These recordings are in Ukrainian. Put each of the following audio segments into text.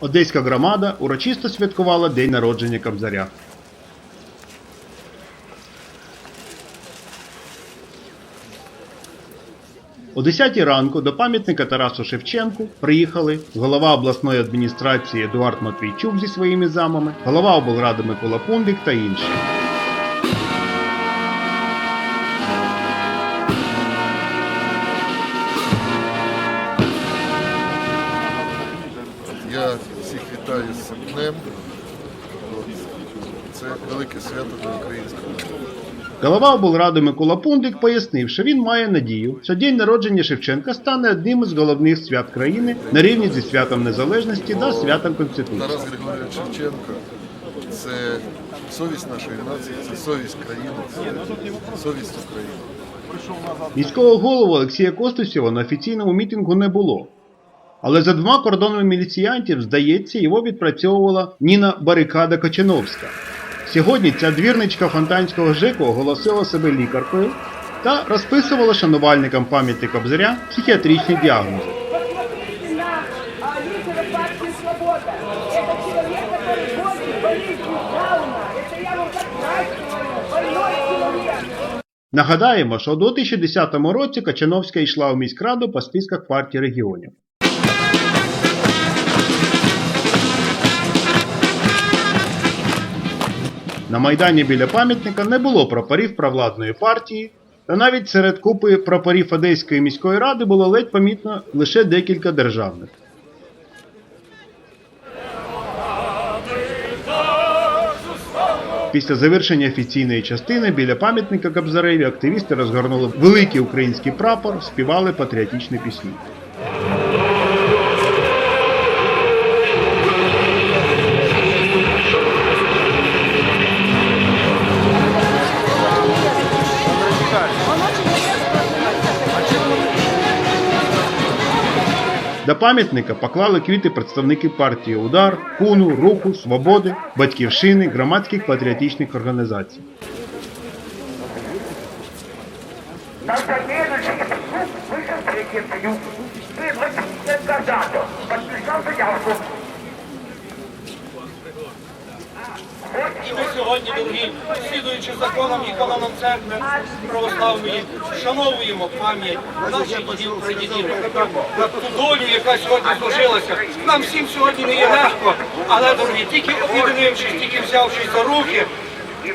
Одеська громада урочисто святкувала день народження Кобзаря. О 10 ранку до пам'ятника Тарасу Шевченку приїхали голова обласної адміністрації Едуард Матвійчук зі своїми замами, голова облради Микола Пундик та інші. Вітаю з днем. Це велике свято для українського. Голова облради Микола Пундик пояснив, що він має надію, що день народження Шевченка стане одним із головних свят країни на рівні зі святом Незалежності та святом Конституції. Тарас Григорович Шевченко це совість нашої нації, це совість країни, це совість України. Міського голову Олексія Костусєва на офіційному мітингу не було. Але за двома кордонами міліціянтів, здається, його відпрацьовувала Ніна Барикада Кочановська. Сьогодні ця двірничка фонтанського ЖЕКу оголосила себе лікаркою та розписувала шанувальникам пам'яті Кобзаря психіатричні діагнози. на а, лидера партии «Свобода». Это человек, который борется с болезнью Дауна. Это я вам как врач говорю. Больной человек. Нагадаємо, що у 2010 році Качановська йшла у міськраду по списках партії регіонів. На Майдані біля пам'ятника не було прапорів провладної партії, та навіть серед купи прапорів Одеської міської ради було ледь помітно лише декілька державних. Після завершення офіційної частини біля пам'ятника Кобзареві активісти розгорнули великий український прапор, співали патріотичні пісні. До пам'ятника поклали квіти представники партії Удар, Куну, Руху, Свободи, Батьківщини, громадських патріотичних організацій. Ми сьогодні, дорогі, слідуючи законам і канонам церкви православної, вшановуємо пам'ять наших дідів прадідів на ту долю, яка сьогодні зложилася. Нам всім сьогодні не є легко, але дорогі, тільки об'єднившись, тільки взявшись за руки,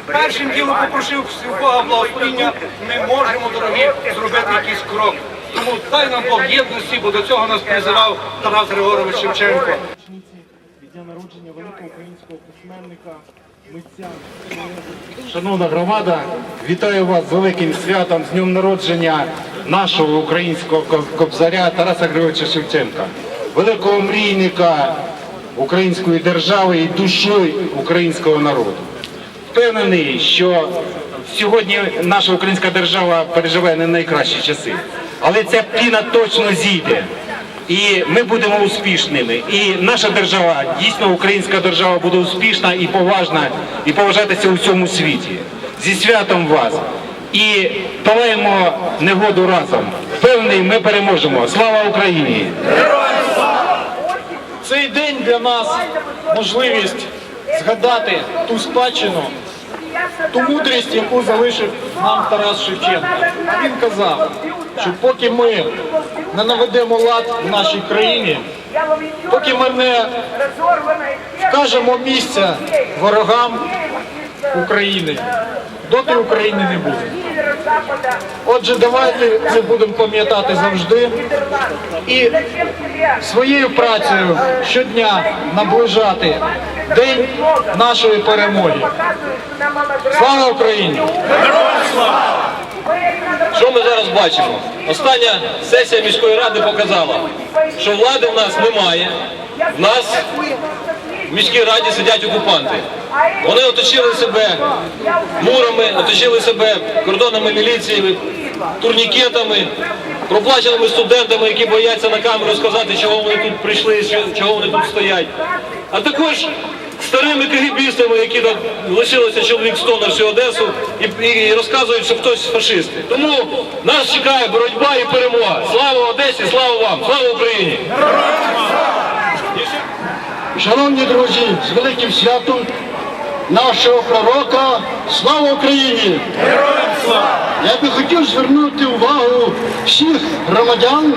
першим ділом попрошив у Бога благословення, ми можемо, дорогі, зробити якийсь крок. Тому дай нам Бог єдності, бо до цього нас призивав Тарас Григорович Шевченко. від дня народження великого українського письменника. Шановна громада, вітаю вас з великим святом, з днем народження нашого українського кобзаря Тараса Григоровича Шевченка, великого мрійника української держави і душі українського народу. Впевнений, що сьогодні наша українська держава переживає не найкращі часи, але ця піна точно зійде. І ми будемо успішними. І наша держава, дійсно українська держава, буде успішна і поважна, і поважатися у всьому світі. Зі святом вас. І палаємо негоду разом. Впевнений, ми переможемо. Слава Україні! Цей день для нас можливість згадати ту спадщину, ту мудрість, яку залишив нам Тарас Шевченко. Він казав, що поки ми не наведемо лад в нашій країні, поки ми не вкажемо місця ворогам України, доти України не буде. Отже, давайте це будемо пам'ятати завжди і своєю працею щодня наближати день нашої перемоги. Слава Україні! Що ми зараз бачимо? Остання сесія міської ради показала, що влади в нас немає. В нас в міській раді сидять окупанти. Вони оточили себе мурами, оточили себе кордонами міліції, турнікетами, проплаченими студентами, які бояться на камеру сказати, чого вони тут прийшли, чого вони тут стоять. А також старими кагібістами, які там лишилося чоловік 100 на всю Одесу і, і розказують, що хтось фашисти. Тому нас чекає боротьба і перемога. Слава Одесі, слава вам, слава Україні! Шановні друзі, з великим святом нашого пророка, слава Україні! Героям слава! Я би хотів звернути увагу всіх громадян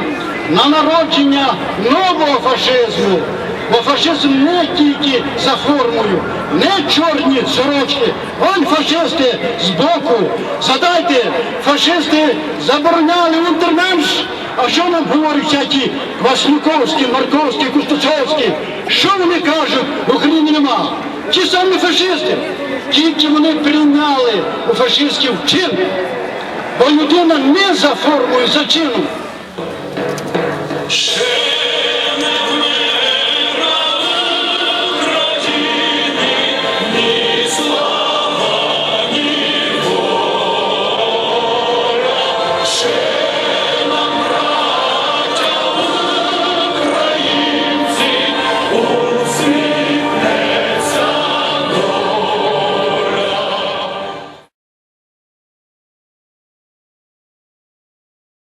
на народження нового фашизму. Бо фашизм не тільки за формою, не чорні сорочки. Вон фашисти збоку. Задайте, фашисти забороняли унтерменш. А що нам говорять всякі Кваснюковські, Марковські, Кустуцовські? Що вони кажуть? В Україні нема. Ті самі фашисти. Тільки вони прийняли у фашистів чин. Бо людина не за формою, за чином.